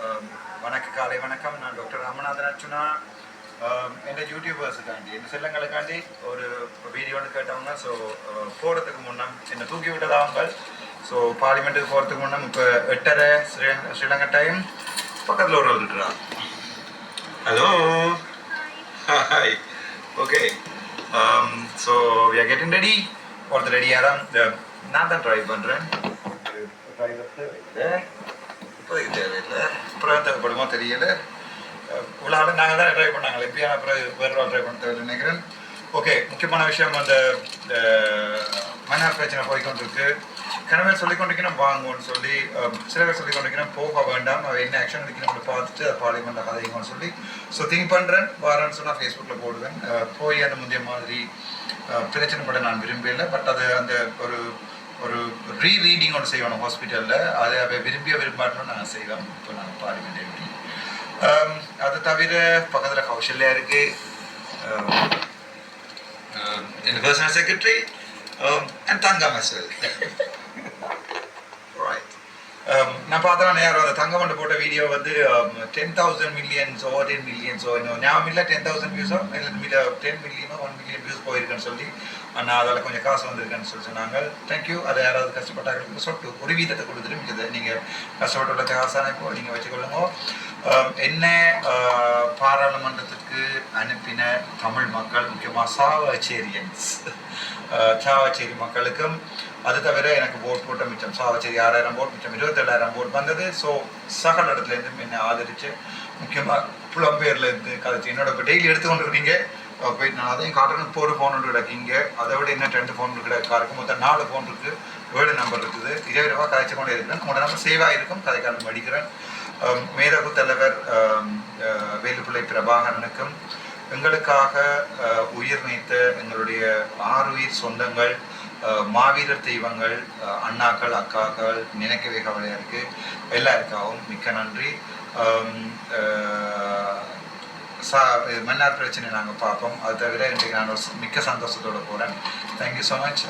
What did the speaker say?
வணக்க காலை வணக்கம். நான் டாக்டர் ராமநாதன் அர்ச்சுனா என் யூடியூபர்ஸுக்காண்டி என் செல்லங்களுக்காண்டி ஒரு வீடியோன்னு கேட்டவங்க ஸோ போகிறதுக்கு முன்னம் என்னை தூக்கி விட்டதவங்க ஸோ பார்லிமெண்ட்டுக்கு போகிறதுக்கு முன்னம் இப்போ எட்டரை ஸ்ரீ ஸ்ரீலங்கா டைம் பக்கத்தில் ஒரு இருக்கிறா hello hi okay so we are getting ready ஒருத்தர் ரெடி யாராம் நான் தான் ட்ரை பண்ணுறேன் தேவையில்லை. இப்போதைக்கு தேவையில்லை அப்புறம் தேவைப்படுமோ தெரியல. இவ்வளோ நாங்கள் தான் ட்ரை பண்ணாங்க எப்படியான அப்புறம் வேறு ட்ரை பண்ண தேவை நினைக்கிறேன். ஓகே முக்கியமான விஷயம் அந்த மன பிரச்சனை போய்கொண்டிருக்கு. கணவர் சொல்லி கொண்டிருக்கணும் வாங்குவோம்னு சொல்லி சில பேர் சொல்லி கொண்டிருக்கணும் போக வேண்டாம் அவள் என்ன ஆக்ஷன் எடுக்கணும் பார்த்துட்டு அது பார்லிமெண்ட்டில் கதைங்கன்னு சொல்லி. ஸோ திங்க் பண்ணுறேன் வாரேன்னு சொன்னால் ஃபேஸ்புக்கில் போடுவேன். போய் அந்த முந்தைய மாதிரி பிரச்சனைப்பட பிரச்சனை பட நான் விரும்பல பட் அது அந்த ஒரு ஒரு ப்ரீ ரீடிங் ஒன்று செய்வோம் ஹாஸ்பிட்டலில் அதை அவை விரும்பிய விரும்பாட்டணும் நாங்கள் செய்வோம். இப்போ நாங்கள் பார்லிமெண்ட் எப்படி அது தவிர பக்கத்தில் கௌசல்யா இருக்குது என் personal secretary and Thangam as well. Right. நான் பார்த்தா நேரம் அந்த தங்கம் வந்து போட்ட வீடியோ வந்து டென் தௌசண்ட் மில்லியன்ஸோ டென் மில்லியன்ஸோ இன்னும் ஞாபகம் இல்லை டென் தௌசண்ட் வியூஸோ இல்லை டென் மில்லியனோ ஒன் மில்லியன் வியூஸ் சொல்லி ஆனால் அதில் கொஞ்சம் காசு வந்திருக்கேன்னு சொல்லி சொன்னாங்க. தேங்க்யூ அதை யாராவது கஷ்டப்பட்டாங்களுக்கு சொட்டு ஒரு வீதத்தை கொடுத்துட்டு மிச்சது நீங்கள் கஷ்டப்பட்டுள்ள காசான இப்போ நீங்கள் வச்சுக்கொள்ளுங்க. என்ன பாராளுமன்றத்துக்கு அனுப்பின தமிழ் மக்கள் முக்கியமாக சாவச்சேரியன்ஸ். சாவச்சேரி மக்களுக்கும் அது தவிர எனக்கு போட் போட்ட மிச்சம் சாவச்சேரி ஆறாயிரம் போட் மிச்சம் இருபத்தேழாயிரம் போட் வந்தது. ஸோ சகல இடத்துலேருந்து என்னை ஆதரித்து முக்கியமாக புலம்பெயர்லேருந்து கதைச்சு என்னோட இப்போ டெய்லி எடுத்துக்கொண்டு இருக்கீங்க போய் நான் அதையும் காட்டுறேன். இப்போ ஒரு ஃபோன் ஒன்று கிடக்கீங்க அதை விட இன்னும் ரெண்டு ஃபோன் கிடக்கா. இருக்கும் மொத்தம் நாலு ஃபோன் இருக்குது ஏழு நம்பர் இருக்குது. இருபது ரூபா கதைச்சு கொண்டே இருக்கிறேன். உங்களோட நம்பர் சேவாக இருக்கும் கதைக்காலம் படிக்கிறேன் அஹ் மேதகு தலைவர் வேலுப்பிள்ளை பிரபாகரனுக்கும் எங்களுக்காக உயிர் நீத்த எங்களுடைய ஆறுயிர் சொந்தங்கள் மாவீரர் தெய்வங்கள் அண்ணாக்கள் அக்காக்கள் நினைக்கவே கவலையாக இருக்குது எல்லாருக்காகவும் மிக்க நன்றி. சா மன்னார் பிரச்சனை நாங்கள் பார்ப்போம். அது தவிர இன்றைக்கு நான் மிக்க சந்தோஷத்தோட போகிறேன் தேங்க்யூ ஸோ மச்